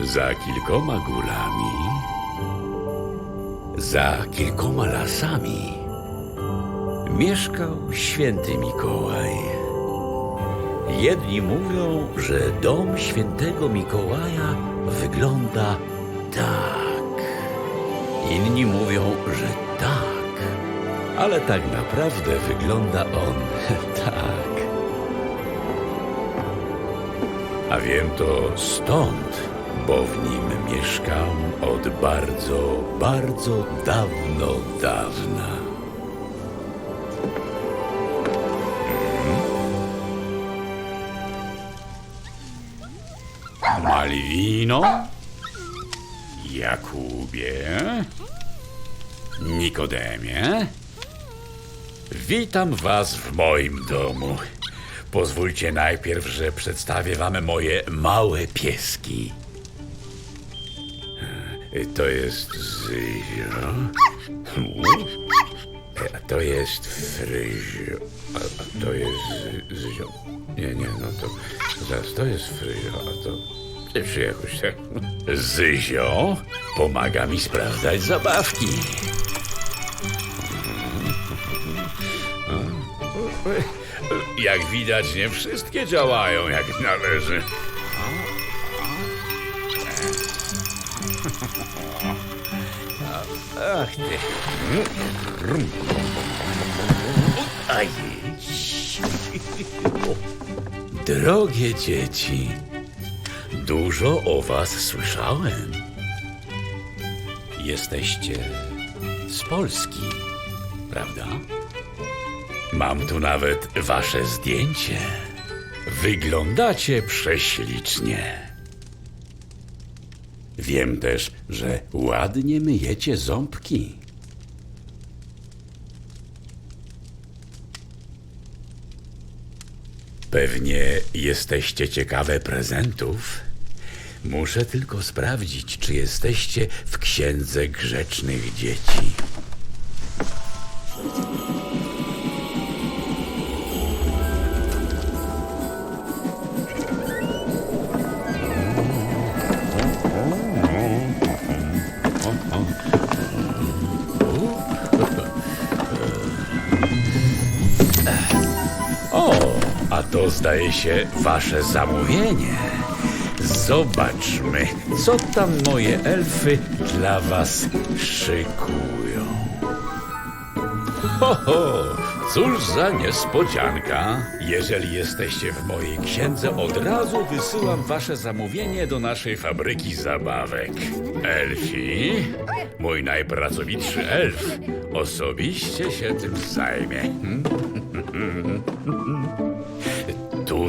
Za kilkoma górami, za kilkoma lasami mieszkał święty Mikołaj. Jedni mówią, że dom świętego Mikołaja wygląda tak. Inni mówią, że tak. Ale tak naprawdę wygląda on tak. A wiem to stąd, bo w nim mieszkam od bardzo, bardzo dawno, dawna. Mhm. Malwino, Jakubie, Nikodemie, witam was w moim domu. Pozwólcie najpierw, że przedstawię wam moje małe pieski. E, To jest Zyzio. A to jest Fryzio. A, to jest Zy- Zyzio. Nie, nie, no to, to zaraz, to jest Fryzio, a to... Czy jakoś tak? Zyzio pomaga mi sprawdzać zabawki. Jak widać, nie wszystkie działają jak należy. Ach. Drogie dzieci, dużo o was słyszałem. Jesteście z Polski, prawda? Mam tu nawet wasze zdjęcie. Wyglądacie prześlicznie. Wiem też, że ładnie myjecie ząbki. Pewnie jesteście ciekawe prezentów. Muszę tylko sprawdzić, czy jesteście w księdze grzecznych dzieci. Zdaje się wasze zamówienie. Zobaczmy, co tam moje elfy dla was szykują. Ho, ho, cóż za niespodzianka. Jeżeli jesteście w mojej księdze, od razu wysyłam wasze zamówienie do naszej fabryki zabawek. Elfi, mój najpracowitszy elf, osobiście się tym zajmie.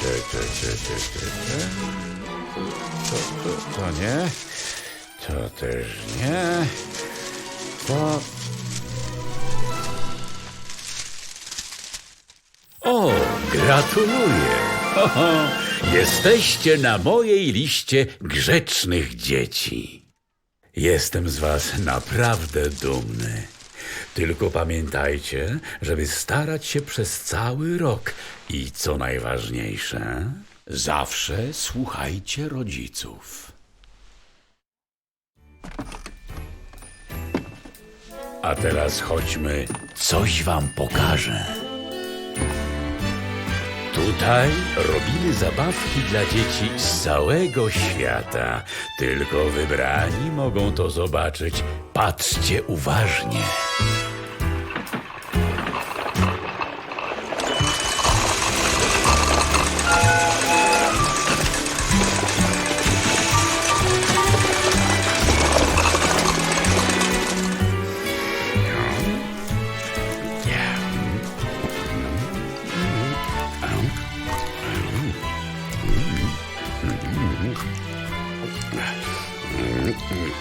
To, to, to. To, to, to nie. To też nie. To... O, gratuluję. Ho, ho. Jesteście na mojej liście grzecznych dzieci. Jestem z was naprawdę dumny. Tylko pamiętajcie, żeby starać się przez cały rok i co najważniejsze, zawsze słuchajcie rodziców. A teraz chodźmy, coś wam pokażę. Tutaj robimy zabawki dla dzieci z całego świata. Tylko wybrani mogą to zobaczyć. Patrzcie uważnie.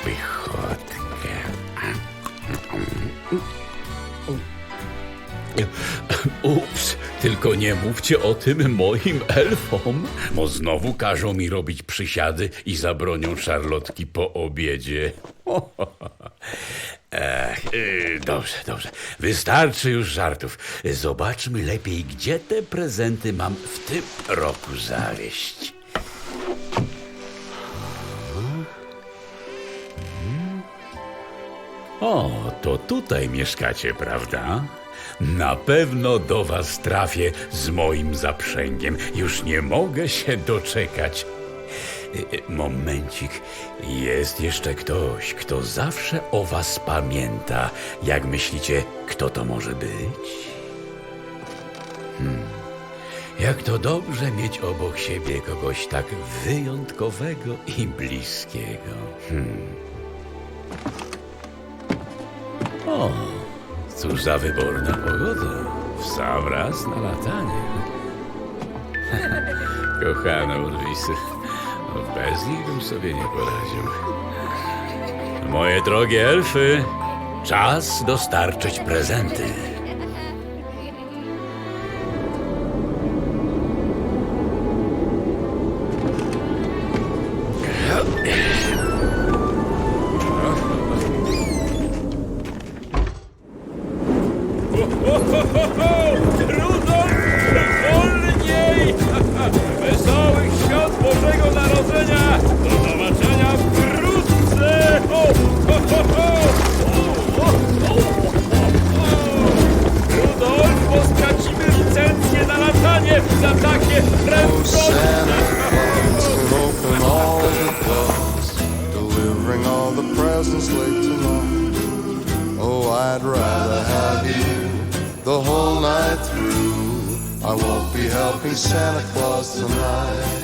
Pychotkę. Ups, tylko nie mówcie o tym moim elfom, bo znowu każą mi robić przysiady i zabronią szarlotki po obiedzie. Ech, y, dobrze, dobrze. Wystarczy już żartów. Zobaczmy lepiej, gdzie te prezenty mam w tym roku zawieść. O, to tutaj mieszkacie, prawda? Na pewno do was trafię z moim zaprzęgiem. Już nie mogę się doczekać. Y, y, Momencik. Jest jeszcze ktoś, kto zawsze o was pamięta. Jak myślicie, kto to może być? Hmm. Jak to dobrze mieć obok siebie kogoś tak wyjątkowego i bliskiego. O, cóż za wyborna pogoda. W sam raz na latanie. Kochana Urwisy, no bez nich bym sobie nie poradził. Moje drogie elfy, czas dostarczyć prezenty. I won't be helping Santa Claus tonight.